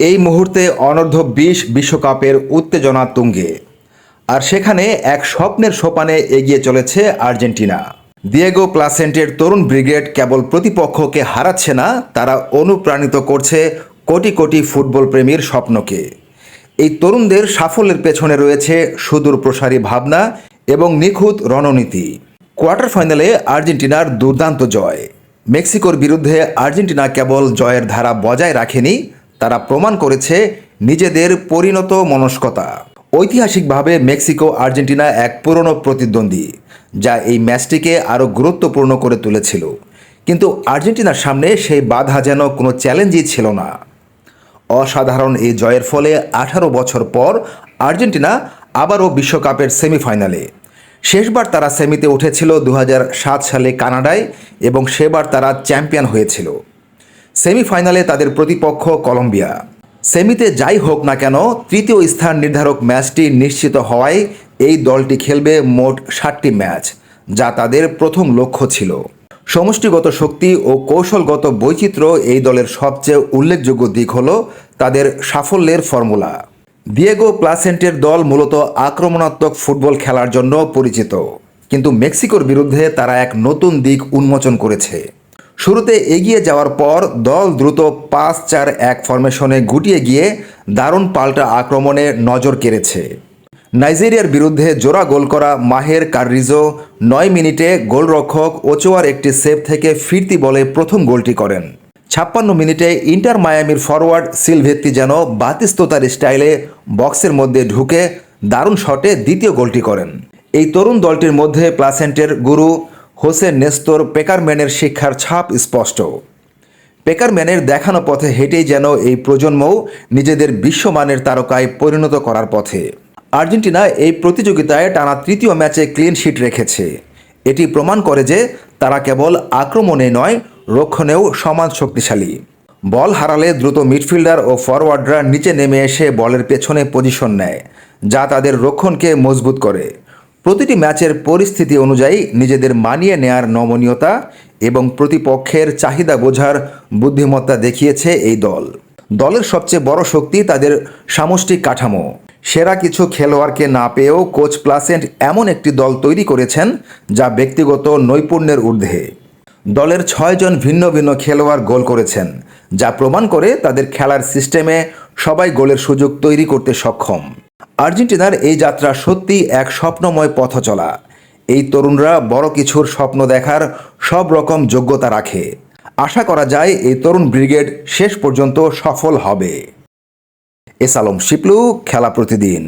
এই মুহূর্তে অনূর্ধ্ব বিশ বিশ্বকাপের উত্তেজনা তুঙ্গে। আর সেখানে এক স্বপ্নের সোপানে এগিয়ে চলেছে আর্জেন্টিনা। দিয়েগো প্লাসেন্টের তরুণ ব্রিগেড কেবল প্রতিপক্ষকে হারাচ্ছে না, তারা অনুপ্রাণিত করছে কোটি কোটি ফুটবল প্রেমীর স্বপ্নকে। এই তরুণদের সাফল্যের পেছনে রয়েছে সুদূর প্রসারী ভাবনা এবং নিখুঁত রণনীতি। কোয়ার্টার ফাইনালে আর্জেন্টিনার দুর্দান্ত জয়। মেক্সিকোর বিরুদ্ধে আর্জেন্টিনা কেবল জয়ের ধারা বজায় রাখেনি তারা প্রমাণ করেছে নিজেদের পরিণত মনস্কতা। ঐতিহাসিকভাবে মেক্সিকো, আর্জেন্টিনা এক পুরনো প্রতিদ্বন্দ্বী, যা এই ম্যাচটিকে আরও গুরুত্বপূর্ণ করে তুলেছিল। কিন্তু আর্জেন্টিনার সামনে সেই বাধা যেন কোনো চ্যালেঞ্জই ছিল না। অসাধারণ এই জয়ের ফলে আঠারো বছর পর আর্জেন্টিনা আবারও বিশ্বকাপের সেমিফাইনালে। শেষবার তারা সেমিতে উঠেছিল দু হাজার সাত সালে কানাডায় এবং সেবার তারা চ্যাম্পিয়ন হয়েছিল। সেমিফাইনালে তাদের প্রতিপক্ষ কলম্বিয়া। সেমিতে যাই হোক না কেন, তৃতীয় স্থান নির্ধারক ম্যাচটি নিশ্চিত হওয়ায় এই দলটি খেলবে মোট ষাটটি ম্যাচ, যা তাদের প্রথম লক্ষ্য ছিল। সমষ্টিগত শক্তি ও কৌশলগত বৈচিত্র্য এই দলের সবচেয়ে উল্লেখযোগ্য দিক হল তাদের সাফল্যের ফর্মুলা। দিয়েগো প্লাসেন্টের দল মূলত আক্রমণাত্মক ফুটবল খেলার জন্য পরিচিত, কিন্তু মেক্সিকোর বিরুদ্ধে তারা এক নতুন দিক উন্মোচন করেছে। শুরুতে এগিয়ে যাওয়ার পর দল দ্রুত পাঁচ চার এক ফরমেশনে গুটিয়ে গিয়ে দারুণ পাল্টা আক্রমণে নজর কেড়েছে। নাইজেরিয়ার বিরুদ্ধে জোড়া গোল করা মাহের কার্রিজো নয় মিনিটে গোলরক্ষক ওচোয়ার একটি সেভ থেকে ফিরতি বলে প্রথম গোলটি করেন। ছাপ্পান্ন মিনিটে ইন্টার মায়ামির ফরওয়ার্ড সিলভেত্তি যেন বাতিস্ততার স্টাইলে বক্সের মধ্যে ঢুকে দারুণ শটে দ্বিতীয় গোলটি করেন। এই তরুণ দলটির মধ্যে প্লাসেন্টের গুরু হোসেন নেস্তর পেকারম্যানের শিক্ষার ছাপ স্পষ্ট। পেকারম্যানের দেখানো পথে হেঁটেই যেন এই প্রজন্মও নিজেদের বিশ্বমানের তারকায় পরিণত করার পথে। আর্জেন্টিনা এই প্রতিযোগিতায় টানা তৃতীয় ম্যাচে ক্লিন শিট রেখেছে। এটি প্রমাণ করে যে তারা কেবল আক্রমণে নয়, রক্ষণেও সমান শক্তিশালী। বল হারালে দ্রুত মিডফিল্ডার ও ফরওয়ার্ডরা নিচে নেমে এসে বলের পেছনে পজিশন নেয়, যা তাদের রক্ষণকে মজবুত করে। প্রতিটি ম্যাচের পরিস্থিতি অনুযায়ী নিজেদের মানিয়ে নেয়ার নমনীয়তা এবং প্রতিপক্ষের চাহিদা বোঝার বুদ্ধিমত্তা দেখিয়েছে এই দল। দলের সবচেয়ে বড় শক্তি তাদের সামষ্টিক কাঠামো। সেরা কিছু খেলোয়াড়কে না পেয়েও কোচ প্লাসেন্ট এমন একটি দল তৈরি করেছেন যা ব্যক্তিগত নৈপুণ্যের ঊর্ধ্বে। দলের ছয়জন ভিন্ন ভিন্ন খেলোয়াড় গোল করেছেন, যা প্রমাণ করে তাদের খেলার সিস্টেমে সবাই গোলের সুযোগ তৈরি করতে সক্ষম। আর্জেন্টিনার এই যাত্রা সত্যি এক স্বপ্নময় পথ চলা। এই তরুণরা বড় কিছুর স্বপ্ন দেখার সব রকম যোগ্যতা রাখে। আশা করা যায় এই তরুণ ব্রিগেড শেষ পর্যন্ত সফল হবে। এস আলম শিপলু, খেলা প্রতিদিন।